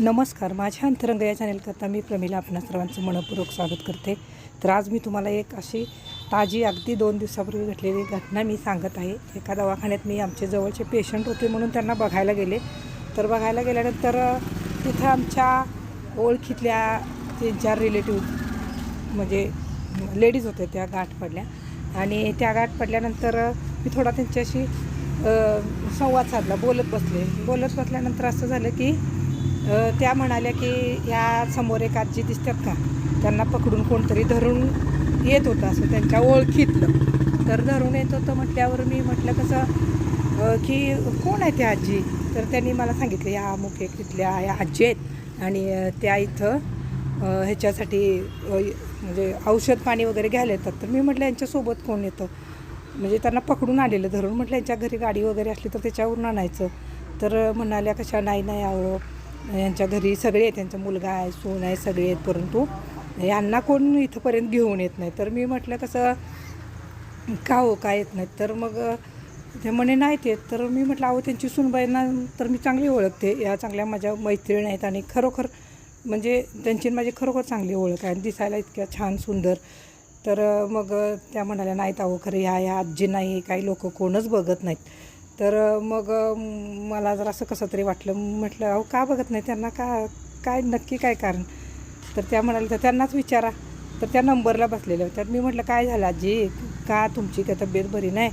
नमस्कार. माझ्या अंतरंग या चॅनेलकरता मी प्रमिला. आपणा सर्वांचं मनपूर्वक स्वागत करते. तर आज मी तुम्हाला एक अशी ताजी अगदी दोन दिवसापूर्वी घडलेली घटना मी सांगत आहे. एका दवाखान्यात मी आमचे जवळचे पेशंट होते म्हणून त्यांना बघायला गेले. तर बघायला गेल्यानंतर तिथं आमच्या ओळखीतल्या तीन चार रिलेटिव्ह म्हणजे लेडीज होते त्या गाठ पडल्या. आणि त्या गाठ पडल्यानंतर मी थोडा त्यांच्याशी संवाद साधला. बोलत बसले. बोलत बसल्यानंतर असं झालं की त्या म्हणाल्या की ह्या समोर एक आजी दिसतात का? त्यांना पकडून कोणतरी धरून येत होतं असं त्यांच्या ओळखीतलं. तर धरून येत होतं म्हटल्यावर मी म्हटलं कसं की कोण आहे त्या आजी? तर त्यांनी मला सांगितलं या अमुक एक तिथल्या या आजी आहेत आणि त्या इथं ह्याच्यासाठी म्हणजे औषध पाणी वगैरे घ्यायला येतात. तर मी म्हटलं यांच्यासोबत कोण येतं? म्हणजे त्यांना पकडून आलेलं धरून म्हटलं यांच्या घरी गाडी वगैरे असली तर त्याच्यावरून आणायचं. तर म्हणाल्या कशा नाही नाही अहो यांच्या घरी सगळे आहेत त्यांचा मुलगा आहे सून आहे सगळे आहेत परंतु यांना कोण इथंपर्यंत घेऊन येत नाही. तर मी म्हटलं कसं का हो काय येत नाहीत? तर मग ते म्हणे नाहीत येत. तर मी म्हटलं अहो त्यांची सुनबाईंना तर मी चांगली ओळखते. या चांगल्या माझ्या मैत्रिणी आहेत आणि खरोखर म्हणजे त्यांची माझी खरोखर चांगली ओळख आहे आणि दिसायला इतक्या छान सुंदर. तर मग त्या म्हणाल्या नाहीत अहो खरं ह्या ह्या आजी नाही काही लोक कोणच बघत नाहीत. तर मग मला जर असं कसं तरी वाटलं म्हटलं अहो का बघत नाही? त्यांना का काय नक्की काय कारण? तर त्या म्हणाल्या तर त्यांनाच विचारा. तर त्या नंबरला बसलेल्या होत्या. मी म्हटलं काय झालं आजी? का तुमची काय तब्येत बरी नाही?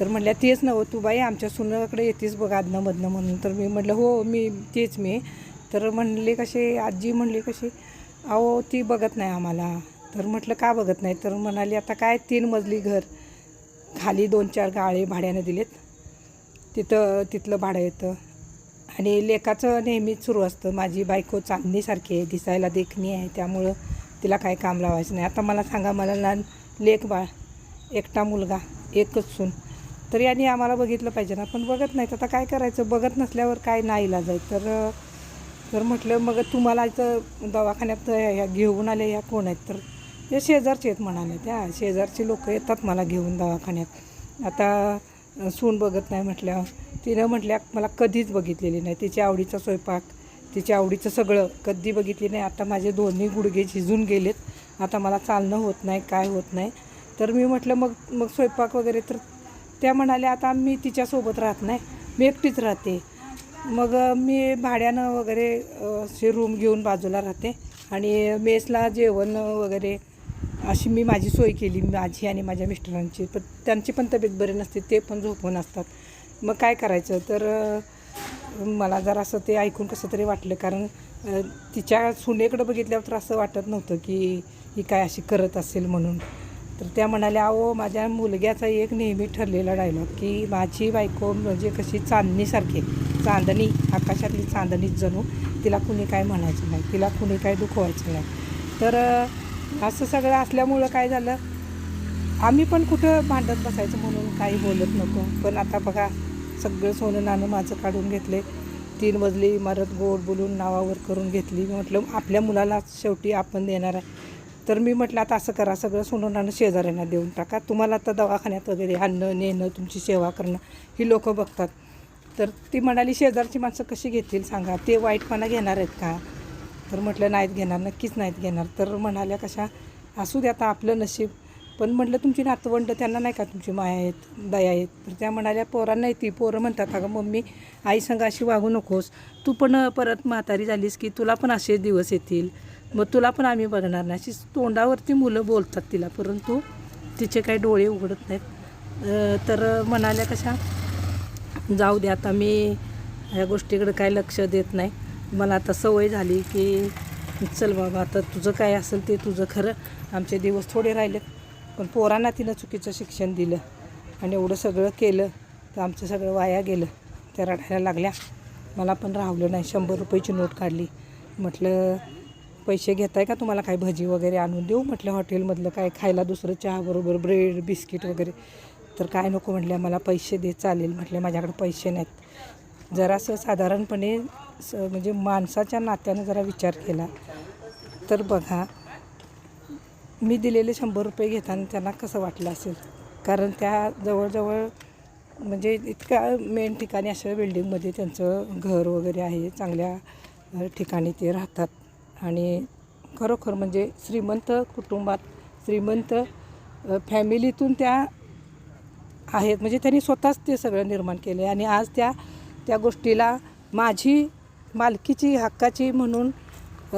तर म्हटल्या तेच नव्ह हो, तू बाई आमच्या सुनाकडे येतेस बघ आदनामधनं म्हणून. तर मी म्हटलं हो मी तेच मी. तर म्हणले कसे आजी म्हणली कशी अहो ती बघत नाही आम्हाला. तर म्हटलं का बघत नाही? तर म्हणाली आता काय तीन मजली घर. खाली दोन चार गाळे भाड्यानं दिलेत. तिथं तिथलं भाडं येतं. आणि लेखाचं नेहमीच सुरू असतं. माझी बायको चांदणीसारखी आहे दिसायला देखणी आहे त्यामुळं तिला काय काम लावायचं नाही. आता मला सांगा मला लहान लेक बाळ एकटा मुलगा एकच सून. तर यांनी आम्हाला बघितलं पाहिजे ना. पण बघत नाहीत. आता काय करायचं? बघत नसल्यावर काय नाही इलाज आहे तर तर म्हटलं मग तुम्हाला इथं दवाखान्यात ह्या घेऊन आले ह्या कोण आहेत? तर हे शेजारचे आहेत म्हणाले. त्या शेजारची लोक येतात मला घेऊन दवाखान्यात. आता सून बघत नाही म्हटल्यावर. तिनं म्हटल्या मला कधीच बघितलेली नाही. तिच्या आवडीचा स्वयंपाक तिच्या आवडीचं सगळं कधी बघितली नाही. आता माझे दोन्ही गुडघे झिजून गेलेत. आता मला चालणं होत नाही काय होत नाही. तर मी म्हटलं मग मग स्वयंपाक वगैरे तर त्या म्हणाल्या आता मी तिच्यासोबत राहत नाही. मी एकटीच राहते. मग मी भाड्यानं वगैरे असे अशी रूम घेऊन बाजूला राहते. आणि मेसला जेवण वगैरे अशी मी माझी सोय केली माझी आणि माझ्या मिस्टरांची. पण त्यांची पण तब्येत बरी नसते ते पण झोपून असतात. मग काय करायचं? तर मला जरा असं ते ऐकून कसं तरी वाटलं. कारण तिच्या सुनेकडं बघितल्यावर तर असं वाटत नव्हतं की ही काय अशी करत असेल म्हणून. तर त्या म्हणाल्या अहो माझ्या मुलग्याचा एक नेहमी ठरलेला डायलॉग की माझी बायको म्हणजे कशी चांदणीसारखी चांदणी आकाशातली चांदणीच जणू. तिला कुणी काय म्हणायचं नाही. तिला कुणी काय दुखवायचं नाही. तर असं सगळं असल्यामुळं काय झालं? आम्ही पण कुठं भांडत बसायचं म्हणून काही बोलत नको पण आता बघा सगळं सोनं नाणं माझं काढून घेतले. तीन मजली इमारत गोड बोलून नावावर करून घेतली. मी म्हटलं आपल्या मुलाला शेवटी आपण देणार आहे. तर मी म्हटलं आता असं करा सगळं सोनं नाणं शेजाऱ्यांना देऊन टाका. तुम्हाला आता दवाखान्यात वगैरे आणणं नेणं तुमची सेवा करणं ही लोकं बघतात. तर ती म्हणाली शेजारची माणसं कशी घेतील सांगा? ते वाईटपणा घेणार आहेत का? तर म्हटलं नाहीत घेणार नक्कीच नाहीत घेणार. तर म्हणाल्या कशा असू दे आता आपलं नशीब. पण म्हटलं तुमची नातवंड त्यांना नाही का तुमची माया आहेत दया आहेत? तर त्या म्हणाल्या पोरांना ती पोरं म्हणतात अगं मम्मी आई संग अशी वागू नकोस. तू पण परत म्हातारी झालीस की तुला पण असे दिवस येतील. मग तुला पण आम्ही बघणार नाही. अशी तोंडावरती मुलं बोलतात तिला परंतु तिचे काही डोळे उघडत नाहीत. तर म्हणाल्या कशा जाऊ दे आता मी ह्या गोष्टीकडे काय लक्ष देत नाही. मला आता सवय झाली की चल बाबा आता तुझं काय असेल ते तुझं खरं. आमचे दिवस थोडे राहिलेत पण पोरांना तिनं चुकीचं शिक्षण दिलं आणि एवढं सगळं केलं तर आमचं सगळं वाया गेलं. त्या रडायला लागल्या. मला पण राहवलं नाही. शंभर रुपयाची नोट काढली. म्हटलं पैसे घेताय का तुम्हाला? काय भजी वगैरे आणून देऊ? म्हटलं हॉटेलमधलं काय? खायला दुसरं चहाबरोबर ब्रेड बिस्किट वगैरे. तर काय नको? म्हटल्या मला पैसे दे चालेल. म्हटले माझ्याकडे पैसे नाहीत. जरासं साधारणपणे स म्हणजे माणसाच्या नात्यानं जरा विचार केला तर बघा मी दिलेले शंभर रुपये घेताना त्यांना कसं वाटलं असेल? कारण त्या जवळजवळ म्हणजे इतक्या मेन ठिकाणी अशा बिल्डिंगमध्ये त्यांचं घर वगैरे आहे चांगल्या ठिकाणी ते राहतात. आणि खरोखर म्हणजे श्रीमंत कुटुंबात श्रीमंत फॅमिलीतून त्या आहेत. म्हणजे त्यांनी स्वतःच ते सगळं निर्माण केले आणि आज त्या त्या गोष्टीला माझी मालकीची हक्काची म्हणून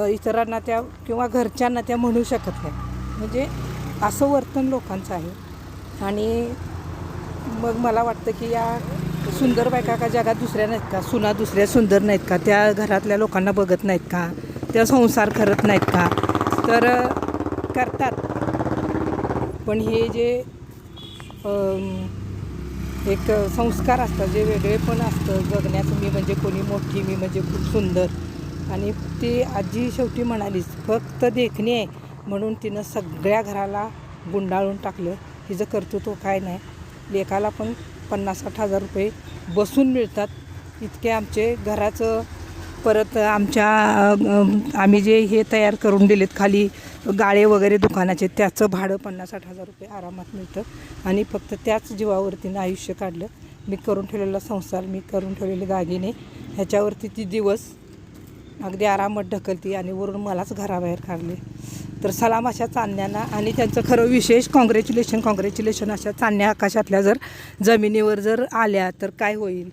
इतरांना त्या किंवा घरच्यांना त्या म्हणू शकत नाही. म्हणजे असं वर्तन लोकांचं आहे. आणि मग मला वाटतं की या सुंदर बायका का जगात दुसऱ्या नाहीत का? सुना दुसऱ्या सुंदर नाहीत का? त्या घरातल्या लोकांना बघत नाहीत का? त्या संसार करत नाहीत का? तर करतात. पण हे जे एक संस्कार असतात जे वेगळे पण असतं. जगण्याचं मी म्हणजे कोणी मोठी मी म्हणजे खूप सुंदर. आणि ती आजी शेवटी म्हणालीच फक्त देखणी आहे म्हणून तिनं सगळ्या घराला गुंडाळून टाकलं. हिचं कर्तृत्व काय नाही. लेखाला पण पन्नास साठ हजार रुपये बसून मिळतात. इतके आमचे घराचं परत आमच्या आम्ही जे हे तयार करून दिलेत खाली गाळे वगैरे दुकानाचे त्याचं भाडं पन्नास साठ हजार रुपये आरामात मिळतं. आणि फक्त त्याच जीवावरतीनं आयुष्य काढलं. मी करून ठेवलेला संसार मी करून ठेवलेले दागिने. ह्याच्यावरती ती दिवस अगदी आरामात ढकलती आणि वरून मलाच घराबाहेर काढले. तर सलाम अशा चांदण्यांना आणि त्यांचं खरं विशेष कॉंग्रॅच्युलेशन कॉंग्रॅच्युलेशन अशा चांदण्या आकाशातल्या जर जमिनीवर जर आल्या तर काय होईल?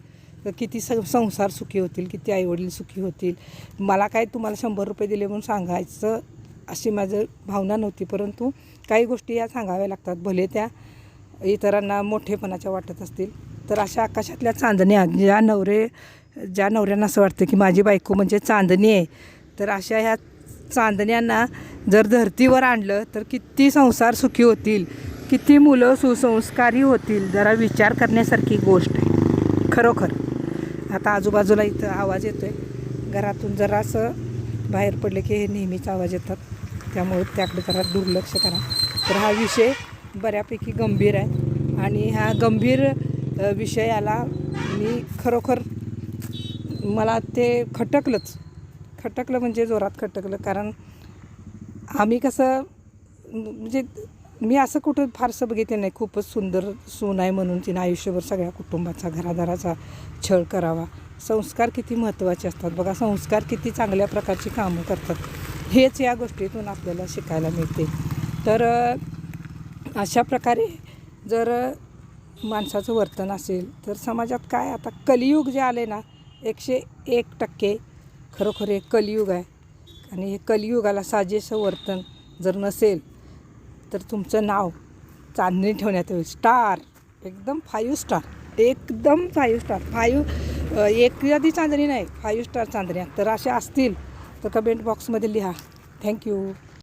किती स संसार सुखी होतील किती आईवडील सुखी होतील. मला काय तुम्हाला शंभर रुपये दिले म्हणून सांगायचं अशी माझं भावना नव्हती परंतु काही गोष्टी या सांगाव्या लागतात. भले त्या इतरांना मोठेपणाच्या वाटत असतील तर अशा आकाशातल्या चांदण्या ज्या नवरे ज्या नवऱ्यांना असं वाटतं की माझी बायको म्हणजे चांदणी आहे तर अशा ह्या चांदण्यांना जर धर्तीवर आणलं तर किती संसार सुखी होतील किती मुलं सुसंस्कारी होतील जरा विचार करण्यासारखी गोष्ट आहे. खरोखर. आता आजूबाजूला इथं आवाज येतो आहे घरातून जरासं बाहेर पडले की हे नेहमीच आवाज येतात. त्यामुळे त्याकडे जरा दुर्लक्ष करा. तर हा विषय बऱ्यापैकी गंभीर आहे आणि ह्या गंभीर विषयाला मी खरोखर मला ते खटकलंच. खटकलं म्हणजे जोरात खटकलं. कारण आम्ही कसं म्हणजे मी असं कुठं फारसं बघितलं नाही. खूपच सुंदर सून आहे म्हणून तिनं आयुष्यभर सगळ्या कुटुंबाचा घरादाराचा छळ करावा. संस्कार किती महत्त्वाचे असतात बघा. संस्कार किती चांगल्या प्रकारची कामं करतात. हेच या गोष्टीतून आपल्याला शिकायला मिळते. तर अशा प्रकारे जर माणसाचं वर्तन असेल तर समाजात काय आता कलियुग जे आले ना एकशे एक टक्के खरोखर हे कलियुग आहे. आणि हे कलियुगाला साजेसं वर्तन जर नसेल तर तुमचं नाव चांदणी ठेवण्यात येईल. स्टार एकदम फाईव्ह स्टार एकदम फाईव्ह स्टार फाईव्ह एक आधी चांदणी नाही. फाईव्ह स्टार चांदण्या. तर अशा असतील तर कमेंट बॉक्समध्ये लिहा. थँक्यू